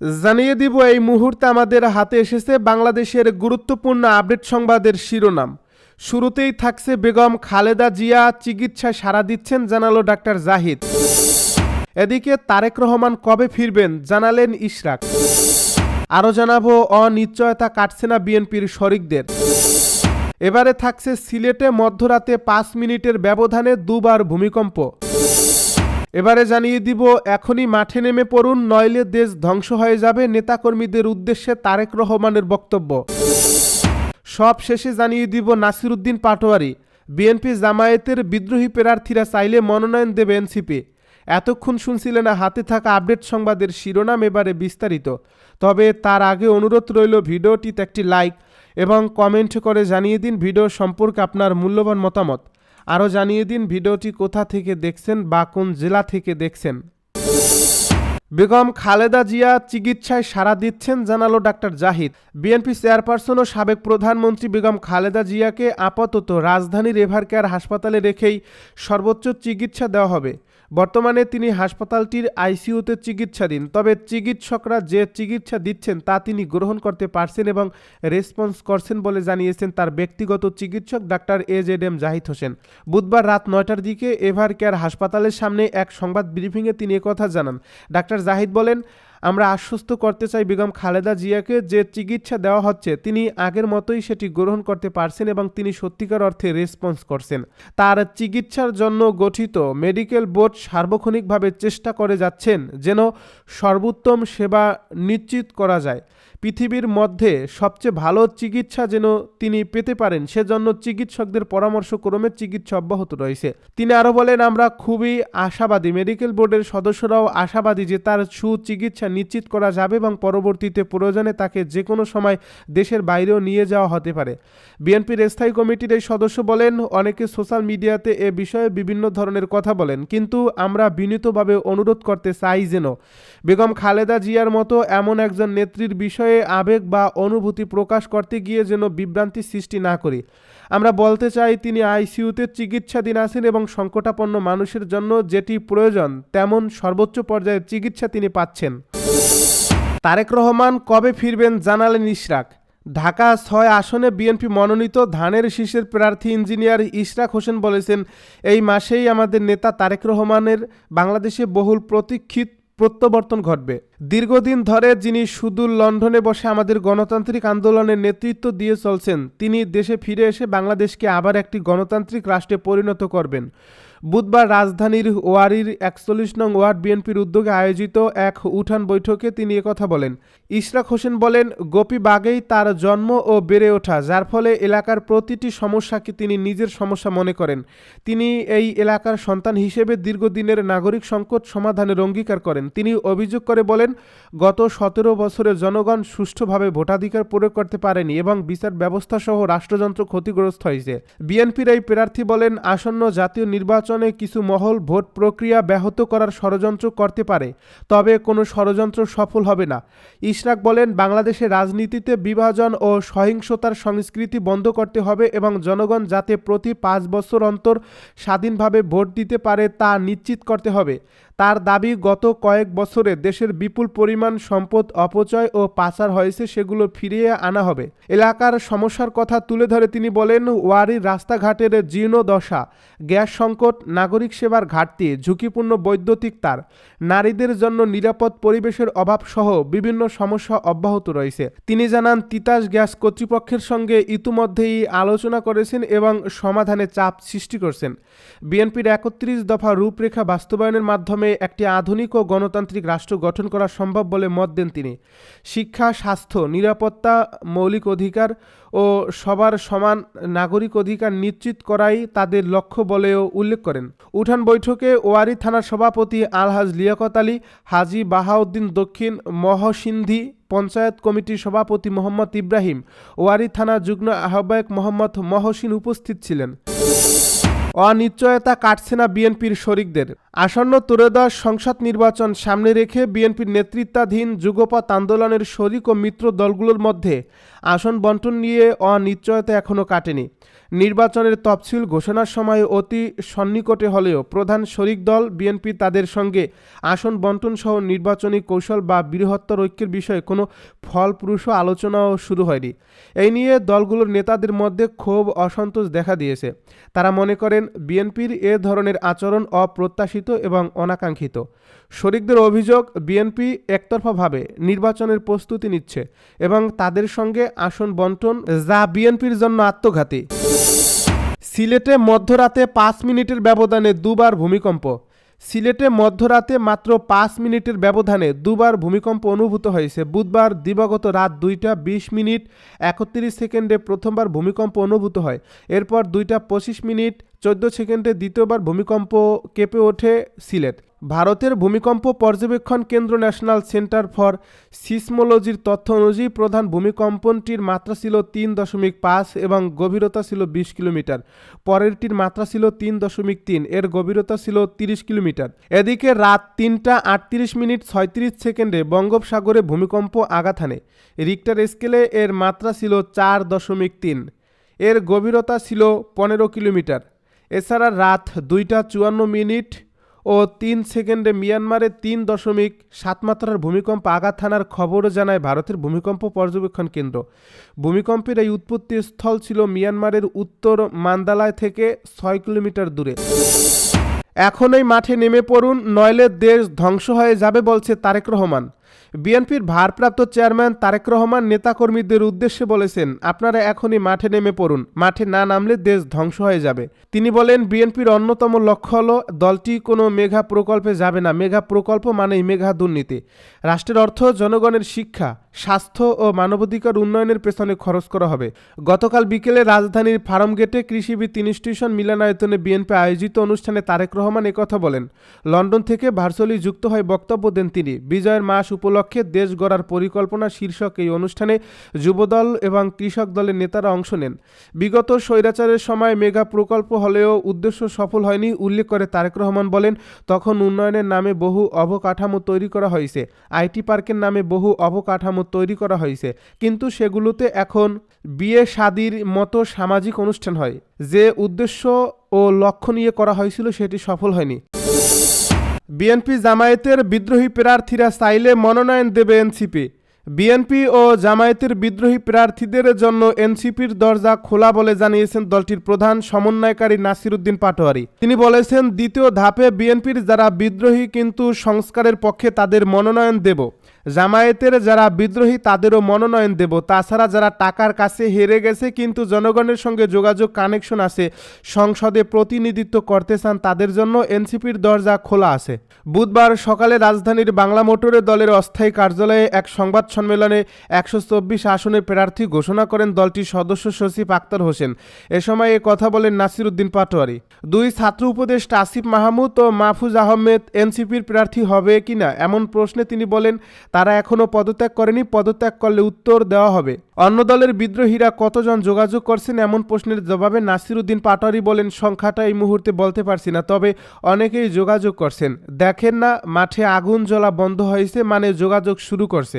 জানিয়ে দিব, এই মুহূর্তে আমাদের হাতে এসেছে বাংলাদেশের গুরুত্বপূর্ণ আপডেট সংবাদের শিরোনাম। শুরুতেই থাকছে বেগম খালেদা জিয়া চিকিৎসায় সাড়া দিচ্ছেন, জানালো ডাক্তার জাহিদ। এদিকে তারেক রহমান কবে ফিরবেন, জানালেন ইশরাক। আরও জানাব, অনিশ্চয়তা কাটছে না বিএনপির শরিকদের। এবারে থাকছে সিলেটে মধ্যরাতে পাঁচ মিনিটের ব্যবধানে দুবার ভূমিকম্প। এবারে জানিয়ে দিব, এখনই মাঠে নেমে পড়ুন, নইলে দেশ ধ্বংস হয়ে যাবে নেতাকর্মীদের উদ্দেশ্যে তারেক রহমানের বক্তব্য। সব শেষে জানিয়ে দিব নাসিরুদ্দিন পাটোয়ারি, বিএনপি জামায়াতের বিদ্রোহী প্রার্থীরা চাইলে মনোনয়ন দেবে এনসিপি। এতক্ষণ শুনছিলেন হাতে থাকা আপডেট সংবাদের শিরোনাম এবারে বিস্তারিত। তবে তার আগে অনুরোধ রইল ভিডিওটিতে একটি লাইক এবং কমেন্ট করে জানিয়ে দিন ভিডিও সম্পর্কে আপনার মূল্যবান মতামত। আরও জানিয়ে দিন ভিডিওটি কোথা থেকে দেখছেন বা কোন জেলা থেকে দেখছেন। বেগম খালেদা জিয়া চিকিৎসায় সাড়া দিচ্ছেন, জানালো ডাক্তার জাহিদ। বিএনপি চেয়ারপারসন ও সাবেক প্রধানমন্ত্রী বেগম খালেদা জিয়াকে আপাতত রাজধানীর রেভার কেয়ার হাসপাতালে রেখেই সর্বোচ্চ চিকিৎসা দেওয়া হবে। বর্তমানে তিনি হাসপাতালটির আইসিইউতে চিকিৎসাধীন, তবে চিকিৎসকরা যে চিকিৎসা দিচ্ছেন তা তিনি গ্রহণ করতে পারছেন এবং রেসপন্স করছেন বলে জানিয়েছেন তার ব্যক্তিগত চিকিৎসক doctor A Z M Zahid Hossain. বুধবার রাত নয়টার দিকে এভার কেয়ার হাসপাতালের সামনে এক সংবাদ ব্রিফিংয়ে তিনি একথা জানান। ডাক্তার জাহিদ বলেন আমরা আশ্বস্ত করতে চাই বেগম খালেদা জিয়াকে যে চিকিৎসা দেওয়া হচ্ছে, তিনি আগের মতোই সেটি গ্রহণ করতে পারছেন এবং তিনি সত্যিকার অর্থে রেসপন্স করছেন। তার চিকিৎসার জন্য গঠিত মেডিকেল বোর্ড সার্বক্ষণিকভাবে চেষ্টা করে যাচ্ছেন যেন সর্বোত্তম সেবা নিশ্চিত করা যায়। পৃথিবীর মধ্যে সবচেয়ে ভালো চিকিৎসা যেন তিনি পেতে পারেন, সেজন্য চিকিৎসকদের পরামর্শক্রমে চিকিৎসা অব্যাহত রয়েছে। তিনি আরও বলেন, আমরা খুবই আশাবাদী। মেডিকেল বোর্ডের সদস্যরাও আশাবাদী যে তার সুচিকিৎসা নিশ্চিত করা যাবে এবং পরবর্তীতে প্রয়োজনে তাকে যে কোনো সময় দেশের বাইরেও নিয়ে যাওয়া হতে পারে। বিএনপির স্থায়ী কমিটির এই সদস্য বলেন, অনেকে সোশ্যাল মিডিয়াতে এ বিষয়ে বিভিন্ন ধরনের কথা বলেন, কিন্তু আমরা বিনীতভাবে অনুরোধ করতে চাই যেন। বেগম খালেদা জিয়ার মতো এমন একজন নেত্রীর বিষয়ে আবেগ বা অনুভূতি প্রকাশ করতে গিয়ে যেন বিভ্রান্তি সৃষ্টি না করি। আমরা বলতে চাই, তিনি আইসিইউতে চিকিৎসাধীন আছেন এবং সংকটাপন্ন মানুষের জন্য যেটি প্রয়োজন, তেমন সর্বোচ্চ পর্যায়ের চিকিৎসা তিনি পাচ্ছেন। তারেক রহমান কবে ফিরবেন জানালেন ইশরাক। ঢাকা ছয় আসনে বিএনপি মনোনীত ধানের শীষের প্রার্থী ইঞ্জিনিয়ার ইশরাক হোসেন বলেছেন, এই মাসেই আমাদের নেতা তারেক রহমানের বাংলাদেশে বহুল প্রতীক্ষিত প্রত্যাবর্তন ঘটবে। দীর্ঘদিন ধরে যিনি সুদূর লন্ডনে বসে আমাদের গণতান্ত্রিক আন্দোলনের নেতৃত্ব দিয়ে চলছেন, তিনি দেশে ফিরে এসে বাংলাদেশকে আবার একটি গণতান্ত্রিক রাষ্ট্রে পরিণত করবেন। বুধবার রাজধানীর ওয়ারির একচল্লিশ নং ওয়ার্ড বিএনপির উদ্যোগে আয়োজিত এক উঠান বৈঠকে তিনি একথা বলেন। ইশরাক হোসেন বলেন গোপীবাগেই তার জন্ম ও বেড়ে ওঠা, যার ফলে এলাকার প্রতিটি সমস্যাকে তিনি নিজের সমস্যা মনে করেন। তিনি এই এলাকার সন্তান হিসেবে দীর্ঘদিনের নাগরিক সংকট সমাধানের অঙ্গীকার করেন। তিনি অভিযোগ করে বলেন, গত সতেরো বছরে জনগণ সুষ্ঠুভাবে ভোটাধিকার প্রয়োগ করতে পারেনি এবং বিচার ব্যবস্থা সহ রাষ্ট্রযন্ত্র ক্ষতিগ্রস্ত হয়েছে। বিএনপির এই প্রার্থী বলেন, আসন্ন জাতীয় নির্বাচনে কিছু মহল ভোট প্রক্রিয়া ব্যাহত করার ষড়যন্ত্র করতে পারে, তবে কোনো ষড়যন্ত্র সফল হবে না। ইশরাক বলেন, বাংলাদেশে রাজনীতিতে বিভাজন ও সহিংসতার সংস্কৃতি বন্ধ করতে হবে এবং জনগণ যাতে প্রতি পাঁচ বছর অন্তর স্বাধীনভাবে ভোট দিতে পারে তা নিশ্চিত করতে হবে। তার দাবি, গত কয়েক বছরে দেশের বিপুল পরিমাণ সম্পদ অপচয় ও পাচার হয়েছে, সেগুলো ফিরিয়ে আনা হবে। এলাকার সমস্যার কথা তুলে ধরে তিনি বলেন ওয়ারির রাস্তাঘাটের জীর্ণ দশা, গ্যাস সংকট, নাগরিক সেবার ঘাটতি, ঝুঁকিপূর্ণ বৈদ্যুতিক তার, নারীদের জন্য নিরাপদ পরিবেশের অভাব সহ বিভিন্ন সমস্যা অব্যাহত রয়েছে। তিনি জানান, তিতাস গ্যাস কর্তৃপক্ষের সঙ্গে ইতিমধ্যেই আলোচনা করেছেন এবং সমাধানে চাপ সৃষ্টি করছেন। বিএনপির একত্রিশ দফা রূপরেখা বাস্তবায়নের মাধ্যমে একটি আধুনিক ও গণতান্ত্রিক রাষ্ট্র গঠন করা সম্ভব বলে মত দেন তিনি। শিক্ষা, স্বাস্থ্য, নিরাপত্তা, মৌলিক অধিকার ও সবার সমান নাগরিক অধিকার নিশ্চিত করাই তাদের লক্ষ্য বলেও উল্লেখ করেন। উঠান বৈঠকে ওয়ারি থানার সভাপতি আলহাজ লিয়াকত আলী, হাজি বাহাউদ্দিন দক্ষিণ, মহসিন্ধি পঞ্চায়েত কমিটির সভাপতি মোহাম্মদ ইব্রাহিম, ওয়ারি থানা যুগ্ম আহ্বায়ক মোহাম্মদ মহসিন উপস্থিত ছিলেন। অনিশ্চয়তা কাটছে না বিএনপির শরিকদের। আসন্ন ত্রয়োদশ সংসদ নির্বাচন সামনে রেখে বিএনপির নেতৃত্বাধীন যুগপথ আন্দোলনের শরিক ও মিত্র দলগুলোর মধ্যে আসন বন্টন নিয়ে অনিশ্চয়তা এখনও কাটেনি। নির্বাচনের তফসিল ঘোষণার সময় অতি সন্নিকটে হলেও প্রধান শরিক দল বিএনপি তাদের সঙ্গে আসন বন্টন সহ নির্বাচনী কৌশল বা বৃহত্তর ঐক্যের বিষয়ে কোনো ফলপ্রসূ আলোচনাও শুরু হয়নি। এই নিয়ে দলগুলোর নেতাদের মধ্যে ক্ষোভ অসন্তোষ দেখা দিয়েছে। তারা মনে করেন বিএনপির এ ধরনের আচরণ অপ্রত্যাশিত এবং অনাকাঙ্ক্ষিত। শরিকদের অভিযোগ, বিএনপি একতরফাভাবে নির্বাচনের প্রস্তুতি নিচ্ছে এবং তাদের সঙ্গে আসন বন্টন যা বিএনপির জন্য আত্মঘাতী। সিলেটে মধ্যরাতে পাঁচ মিনিটের ব্যবধানে দুবার ভূমিকম্প। সিলেটে মধ্যরাতে মাত্র পাঁচ মিনিটের ব্যবধানে দুবার ভূমিকম্প অনুভূত হয়েছে। বুধবার দিবাগত রাত দুইটা বিশ মিনিট একত্রিশ সেকেন্ডে প্রথমবার ভূমিকম্প অনুভূত হয়। এরপর দুইটা পঁচিশ মিনিট চোদ্দ সেকেন্ডে দ্বিতীয়বার ভূমিকম্প কেঁপে ওঠে সিলেট। ভারতের ভূমিকম্প পর্যবেক্ষণ কেন্দ্র ন্যাশনাল সেন্টার ফর সিসমোলজির তথ্য অনুযায়ী প্রধান ভূমিকম্পনটির মাত্রা ছিল তিন দশমিক পাঁচ এবং গভীরতা ছিল বিশ কিলোমিটার। পরেরটির মাত্রা ছিল তিন দশমিক তিন, এর গভীরতা ছিল তিরিশ কিলোমিটার। এদিকে রাত তিনটা আটত্রিশ মিনিট ছয়ত্রিশ সেকেন্ডে বঙ্গোপসাগরে ভূমিকম্প আঘাত হানে। রিক্টার স্কেলে এর মাত্রা ছিল চার দশমিক তিন, এর গভীরতা ছিল পনেরো কিলোমিটার। এছাড়া রাত দুইটা চুয়ান্ন মিনিট ও তিন সেকেন্ডে মিয়ানমারে তিন দশমিক সাত মাত্রার ভূমিকম্প আঘাত থানার খবরও জানায় ভারতের ভূমিকম্প পর্যবেক্ষণ কেন্দ্র। ভূমিকম্পের এই উৎপত্তি স্থল ছিল মিয়ানমারের উত্তর মান্দালায় থেকে ছয় কিলোমিটার দূরে। এখনই মাঠে নেমে পড়ুন, নইলে দেশ ধ্বংস হয়ে যাবে বলছে তারেক রহমান। বিএনপির ভারপ্রাপ্ত চেয়ারম্যান তারেক রহমান নেতাকর্মীদের উদ্দেশ্যে বলেছেন, আপনারা এখনই মাঠে নেমে পড়ুন। মাঠে না নামলে দেশ ধ্বংস হয়ে যাবে। তিনি বলেন, বিএনপির অন্যতম লক্ষ্য হল, দলটি কোনো মেঘা প্রকল্পে যাবে না। মেঘা প্রকল্প মানেই মেঘা দুর্নীতি। রাষ্ট্রের অর্থ, জনগণের শিক্ষা, স্বাস্থ্য ও মানবাধিকার উন্নয়নের পেছনে খরচ করা হবে। গতকাল বিকেলে রাজধানীর ফার্মগেটে কৃষিবিদ ইনস্টিটিউশন মিলনায়তনে বিএনপি আয়োজিত অনুষ্ঠানে তারেক রহমান একথা বলেন। লন্ডন থেকে ভার্চুয়ালি যুক্ত হয়ে বক্তব্য দেন তিনি। বিজয়ের মাস উপলক্ষে দেশ গড়ার পরিকল্পনা শীর্ষক এই অনুষ্ঠানে যুবদল এবং কৃষক দলের নেতারা অংশ নেন। বিগত স্বৈরাচারের সময় মেগা প্রকল্প হলেও উদ্দেশ্য সফল হয়নি, উল্লেখ করে তারেক রহমান বলেন, তখন উন্নয়নের নামে বহু অবকাঠামো তৈরি করা হয়েছে। আইটি পার্কের নামে বহু অবকাঠামো তৈরি করা হয়েছে। কিন্তু সেগুলোতে এখন বিয়ে শাদির মতো সামাজিক অনুষ্ঠান হয়। যে উদ্দেশ্য ও লক্ষ্য নিয়ে করা হয়েছিল সেটি সফল হয়নি। বিএনপি জামায়াতের বিদ্রোহী প্রার্থীরা চাইলে মনোনয়ন দেবে এনসিপি। বিএনপি ও জামায়াতের বিদ্রোহী প্রার্থীদের জন্য এনসিপির দরজা খোলা বলে জানিয়েছেন দলটির প্রধান সমন্বয়কারী নাসিরুদ্দিন পাটোয়ারি। তিনি বলেছেন, দ্বিতীয় ধাপে বিএনপির যারা বিদ্রোহী কিন্তু সংস্কারের পক্ষে তাদের মনোনয়ন দেব। জামায়াতের যারা বিদ্রোহী, তাদেরও মনোনয়ন দেব। তাছাড়া যারা টাকার কাছে হেরে গেছে, কিন্তু জনগণের সঙ্গে যোগাযোগ কানেকশন আছে, সংসদে প্রতিনিধিত্ব করতে চান, তাদের জন্য এনসিপির দরজা খোলা আছে। বুধবার সকালে রাজধানীর বাংলা মোটরে দলের অস্থায়ী কার্যালয়ে এক সংবাদ সম্মেলনে একশো চব্বিশ আসনের প্রার্থী ঘোষণা করেন দলটির সদস্য সচিব আক্তার হোসেন। এ সময় এ কথা বলেন নাসিরুদ্দিন পাটোয়ারি। দুই ছাত্র উপদেষ্টা আসিফ মাহমুদ ও মাহফুজ আহমেদ এনসিপির প্রার্থী হবে কিনা, এমন প্রশ্নে তিনি বলেন তারা এখনও পদত্যাগ করেনি, পদত্যাগ করলে উত্তর দেওয়া হবে। অন্য দলের বিদ্রোহীরা কতজন যোগাযোগ করছেন এমন প্রশ্নের জবাবে নাসিরুদ্দিন পাটোয়ারি বলেন, সংখ্যাটা এই মুহূর্তে বলতে পারছি না, তবে অনেকেই যোগাযোগ করছেন। দেখেন না, মাঠে আগুন জ্বলা বন্ধ হয়েছে মানে যোগাযোগ শুরু করছে।